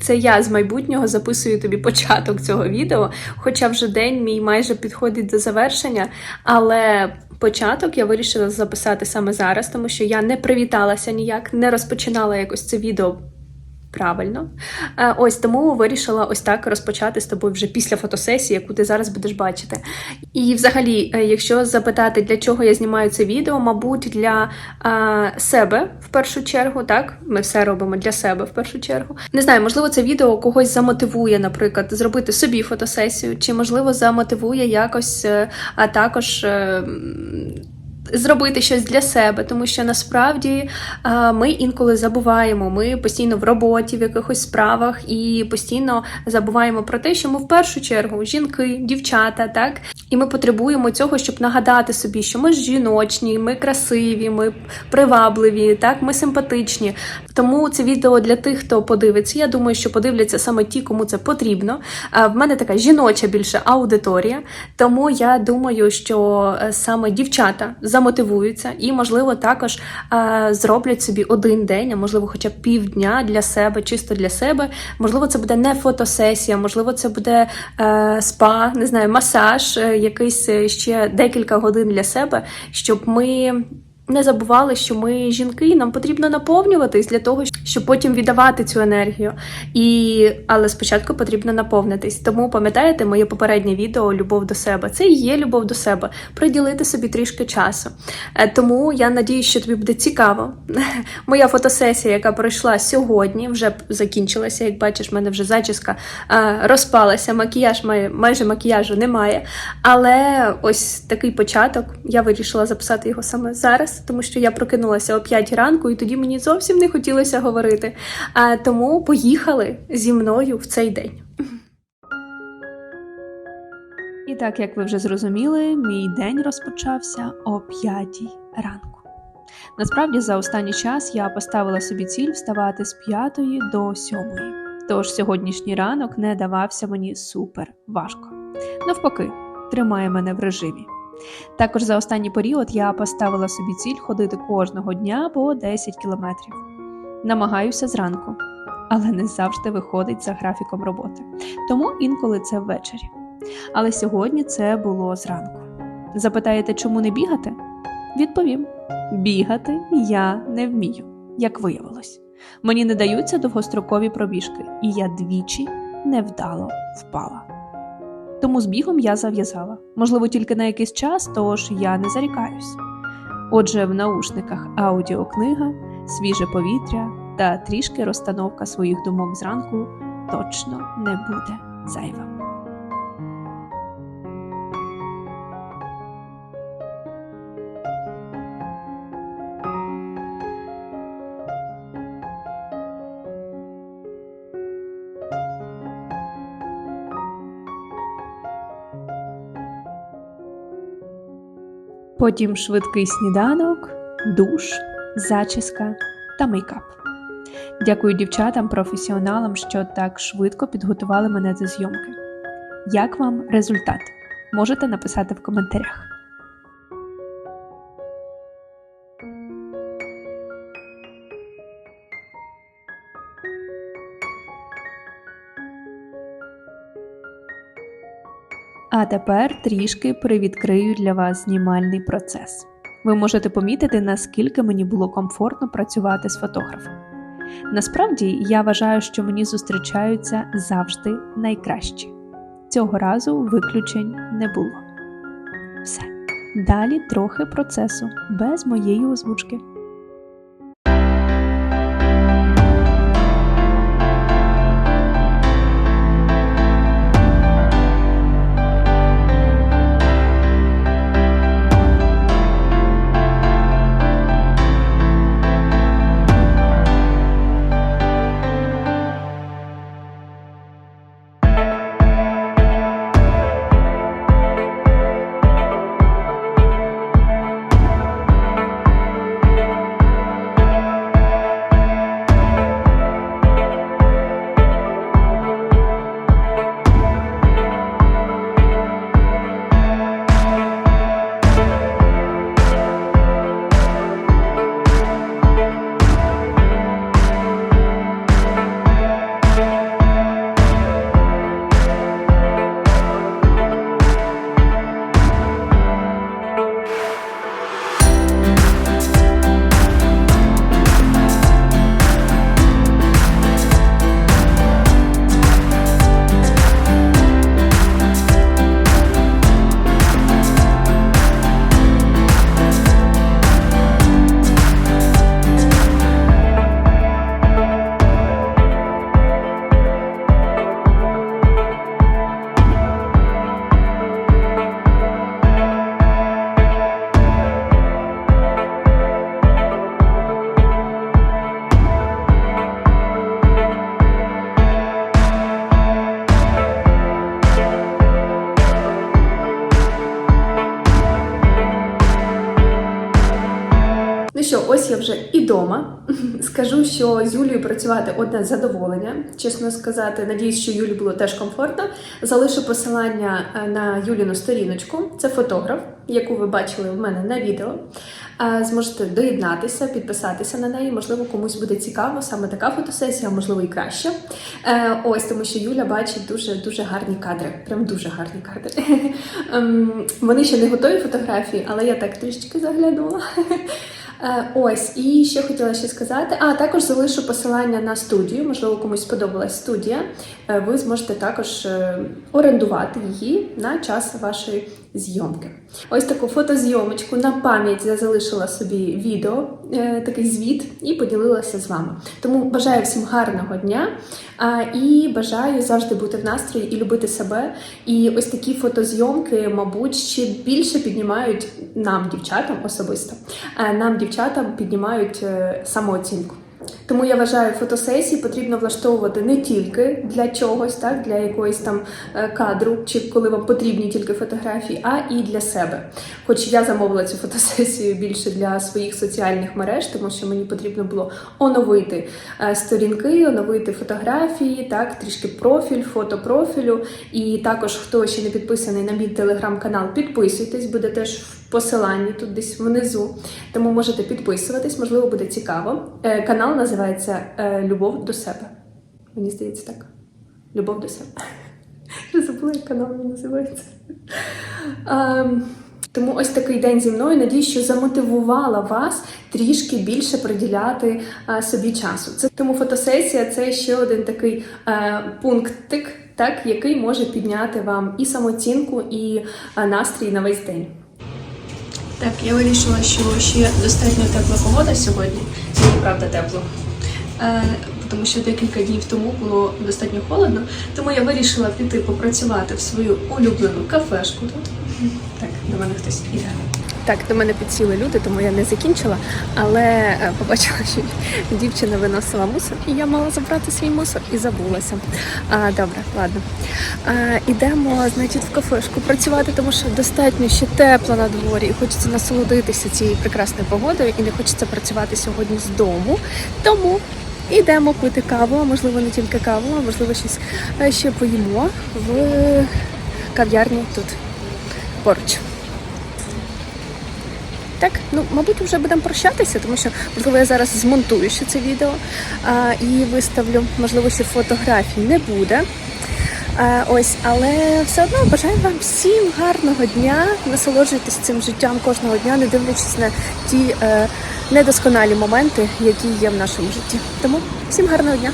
це я з майбутнього записую тобі початок цього відео, хоча вже день мій майже підходить до завершення, але. Початок я вирішила записати саме зараз, тому що я не привіталася ніяк, не розпочинала якось це відео правильно. Е, Ось тому вирішила ось так розпочати з тобою вже після фотосесії, яку ти зараз будеш бачити. І взагалі, е, якщо запитати, для чого я знімаю це відео, мабуть, для е, себе в першу чергу, так? Ми все робимо для себе в першу чергу. Не знаю, можливо, це відео когось замотивує, наприклад, зробити собі фотосесію, чи можливо замотивує якось, а також. Е, Зробити щось для себе, тому що насправді ми інколи забуваємо. Ми постійно в роботі, в якихось справах, і постійно забуваємо про те, що ми в першу чергу жінки, дівчата, так і ми потребуємо цього, щоб нагадати собі, що ми жіночні, ми красиві, ми привабливі, так, ми симпатичні. Тому це відео для тих, хто подивиться. Я думаю, що подивляться саме ті, кому це потрібно. В мене така жіноча більше аудиторія, тому я думаю, що е, саме дівчата замотивуються і, можливо, також е, зроблять собі один день, а можливо, хоча б півдня для себе, чисто для себе. Можливо, це буде не фотосесія, можливо, це буде е, спа, не знаю, масаж, е, якийсь ще декілька годин для себе, щоб ми. Не забували, що ми жінки, нам потрібно наповнюватись для того, щоб потім віддавати цю енергію. І... Але спочатку потрібно наповнитись. Тому пам'ятаєте моє попереднє відео Любов до себе. Це і є любов до себе. Приділити собі трішки часу. Е, Тому я надію, що тобі буде цікаво. Моя фотосесія, яка пройшла сьогодні, вже закінчилася. Як бачиш, в мене вже зачіска е, розпалася. Макіяж має майже макіяжу немає. Але ось такий початок. Я вирішила записати його саме зараз, тому що я прокинулася о 5 ранку, і тоді мені зовсім не хотілося говорити. А тому поїхали зі мною в цей день. І так, як ви вже зрозуміли, мій день розпочався о 5 ранку. Насправді, за останній час я поставила собі ціль вставати з 5 до 7. Тож сьогоднішній ранок не давався мені супер важко. Навпаки, тримає мене в режимі. Також за останній період я поставила собі ціль ходити кожного дня по 10 кілометрів. Намагаюся зранку, але не завжди виходить за графіком роботи. Тому інколи це ввечері. Але сьогодні це було зранку. Запитаєте, чому не бігати? Відповім: бігати я не вмію, як виявилось. Мені не даються довгострокові пробіжки, і я двічі невдало впала. Тому з бігом я зав'язала. Можливо, тільки на якийсь час, тож я не зарікаюсь. Отже, в наушниках аудіокнига, свіже повітря та трішки розстановка своїх думок зранку точно не буде зайвим. Потім швидкий сніданок, душ, зачіска та мейкап. Дякую дівчатам, професіоналам, що так швидко підготували мене до зйомки. Як вам результат? Можете написати в коментарях. А тепер трішки привідкрию для вас знімальний процес. Ви можете помітити, наскільки мені було комфортно працювати з фотографом. Насправді я вважаю, що мені зустрічаються завжди найкращі. Цього разу виключень не було. Все. Далі трохи процесу без моєї озвучки. Що, ось я вже і дома. Скажу, що з Юлією працювати одне задоволення. Чесно сказати, надіюсь, що Юлі було теж комфортно. Залишу посилання е, на Юліну сторіночку. Це фотограф, яку ви бачили в мене на відео. Е, Зможете доєднатися, підписатися на неї. Можливо, комусь буде цікаво саме така фотосесія, можливо і краще. Е, Ось тому, що Юля бачить дуже дуже гарні кадри. Прям дуже гарні кадри. Ем, Вони ще не готові фотографії, але я так трішечки заглянула. Е, Ось, і що хотіла ще сказати. А також залишу посилання на студію. Можливо, комусь сподобалась студія. Е, Ви зможете також е, орендувати її на час вашої зйомки. Ось таку фотозйомочку на пам'ять я залишила собі відео, е, такий звіт, і поділилася з вами. Тому бажаю всім гарного дня і бажаю завжди бути в настрої і любити себе. І ось такі фотозйомки, мабуть, ще більше піднімають нам, дівчатам особисто. е, Нам, дівчатам, піднімають е, самооцінку. Тому я вважаю, фотосесії потрібно влаштовувати не тільки для чогось, так для якоїсь там е, кадру, чи коли вам потрібні тільки фотографії, а і для себе. Хоч я замовила цю фотосесію більше для своїх соціальних мереж, тому що мені потрібно було оновити е, сторінки, оновити фотографії, так трішки профіль, фото профілю. І також, хто ще не підписаний на мій телеграм-канал, підписуйтесь, буде теж в посиланні тут десь внизу. Тому можете підписуватись, можливо, буде цікаво. Е, Канал називається е, Любов до себе. Мені здається, так. Любов до себе. Я забула, як канал мій називається. Ем, Тому ось такий день зі мною. Надію, що замотивувала вас трішки більше приділяти е, собі часу. Це тому фотосесія це ще один такий е, пунктик, так, який може підняти вам і самооцінку, і е, настрій на весь день. Так, я вирішила, що ще достатньо тепла погода сьогодні. Сьогодні, правда, тепло. Е, тому що декілька днів тому було достатньо холодно. Тому я вирішила піти попрацювати в свою улюблену кафешку тут. Так, до мене хтось іде. Так, до мене підсіли люди, тому я не закінчила, але е, побачила, що дівчина виносила мусор, і я мала забрати свій мусор і забулася. А, добре, ладно. А, ідемо, значить, в кафешку працювати, тому що достатньо ще тепло на дворі, і хочеться насолодитися цією прекрасною погодою, і не хочеться працювати сьогодні з дому. Тому йдемо пити каву, а можливо не тільки каву, а можливо щось е, ще поїмо в кав'ярні тут поруч. Так, ну мабуть, вже будемо прощатися, тому що можливо я зараз змонтую ще це відео а, і виставлю. Можливо, ще фотографій не буде. А, ось, але все одно бажаю вам всім гарного дня. Насолоджуйтесь цим життям кожного дня, не дивлячись на ті е, недосконалі моменти, які є в нашому житті. Тому всім гарного дня!